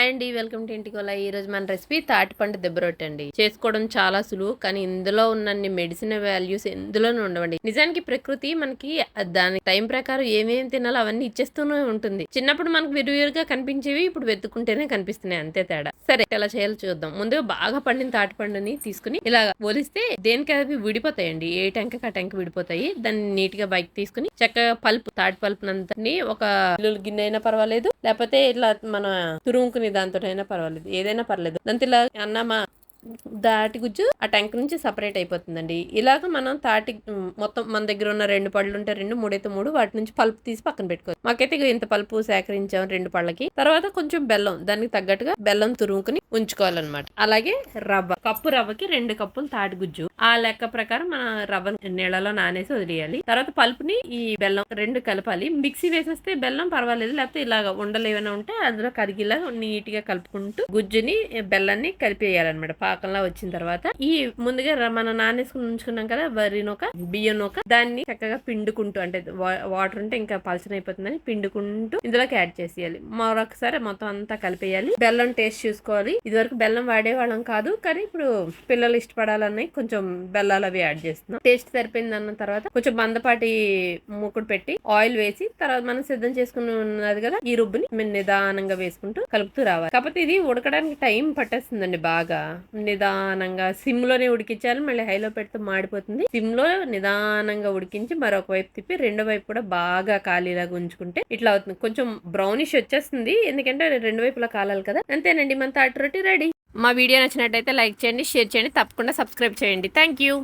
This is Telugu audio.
హాయ్ అండి వెల్కమ్ టు ఇంటికోలా ఈ రోజు మన రెసిపీ తాటిపండు దెబ్బ అండి. చేసుకోవడం చాలా సులువు కానీ ఇందులో ఉన్నన్ని మెడిసిన్ వాల్యూస్ ఎందులోనూ ఉండవండి. నిజానికి ప్రకృతి మనకి దాని టైం ప్రకారం ఏమేమి తినాలో అవన్నీ ఇచ్చేస్తూనే ఉంటుంది. చిన్నప్పుడు మనకు విరువిరుగా కనిపించేవి ఇప్పుడు వెతుకుంటేనే కనిపిస్తున్నాయి అంతే తేడా. సరే ఎలా చేయాలో చూద్దాం. ముందుగా బాగా పండిన తాటిపండుని తీసుకుని ఇలా పోలిస్తే దేనికి అవి విడిపోతాయండి? ఏ టెంక ఆ టెంక విడిపోతాయి? దాన్ని నీట్గా బైక్ తీసుకుని చక్కగా పల్పు తాటి పల్పునంతని ఒక గిన్నె అయినా పర్వాలేదు. లేకపోతే ఇట్లా మన తురుముకుని దాంతో పర్వాలేదు. ఏదైనా పర్లేదు. దాంతో ఇలా అన్నమా దాటి గుజ్జు ఆ ట్యాంక్ నుంచి సపరేట్ అయిపోతుందండి. ఇలాగ మనం తాటి మొత్తం మన దగ్గర ఉన్న రెండు పళ్ళు ఉంటే రెండు మూడైతే మూడు వాటి నుంచి పల్పు తీసి పక్కన పెట్టుకోవచ్చు. మాకైతే ఇంత పల్పు సేకరించాం రెండు పళ్ళకి. తర్వాత కొంచెం బెల్లం దానికి తగ్గట్టుగా బెల్లం తురుముకుని ఉంచుకోవాలన్నమాట. అలాగే రవ్వ కప్పు రవ్వకి రెండు కప్పులు తాటి గుజ్జు. ఆ లెక్క ప్రకారం మన రవ్వ నీళ్ళలో నానేసి వదిలేయాలి. తర్వాత పల్పుని ఈ బెల్లం రెండు కలపాలి. మిక్సీ వేసేస్తే బెల్లం పర్వాలేదు లేకపోతే ఇలాగ ఉండలు ఏమైనా ఉంటే అందులో కరిగిలా నీట్గా కలుపుకుంటూ గుజ్జుని బెల్లాన్ని కలిపేయాలన్నమాట. పాకంలా వచ్చిన తర్వాత ఈ ముందుగా మనం నానేసుకుని ఉంచుకున్నాం కదా వరి నూక బియ్యం నూక దాన్ని చక్కగా పిండుకుంటూ అంటే వాటర్ ఉంటే ఇంకా పలచన అయిపోతుందని పిండుకుంటూ ఇందులోకి యాడ్ చేసేయాలి. మరొకసారి మొత్తం అంతా కలిపేయాలి. బెల్లం టేస్ట్ చూసుకోవాలి. ఇదివరకు బెల్లం వాడేవాళ్ళం కాదు కానీ ఇప్పుడు పిల్లలు ఇష్టపడాలని కొంచెం బెల్లాలు అవి యాడ్ చేస్తున్నాం. టేస్ట్ సరిపోయింది అన్న తర్వాత కొంచెం మందపాటి మూకుడు పెట్టి ఆయిల్ వేసి తర్వాత మనం సిద్ధం చేసుకుని ఉన్నది కదా ఈ రుబ్బుని మేము నిదానంగా వేసుకుంటూ కలుపుతూ రావాలి. కాకపోతే ఇది ఉడకడానికి టైం పట్టేస్తుందండి బాగా. నిదానంగా సిమ్లోనే ఉడికించాలి మళ్ళీ హైలో పెడితే మాడిపోతుంది. సిమ్లో నిదానంగా ఉడికించి మరొక వైపు తిప్పి రెండో వైపు కూడా బాగా కాలీలాగా ఉంచుకుంటే ఇట్లా అవుతుంది. కొంచెం బ్రౌనిష్ వచ్చేస్తుంది. ఎందుకంటే రెండు వైపులా కాలాలి కదా. అంతేనండి. మన తాటి రొట్టి రెడీ. మా వీడియో నచ్చినట్టయితే లైక్ చేయండి షేర్ చేయండి. తప్పకుండా సబ్స్క్రైబ్ చేయండి. Thank you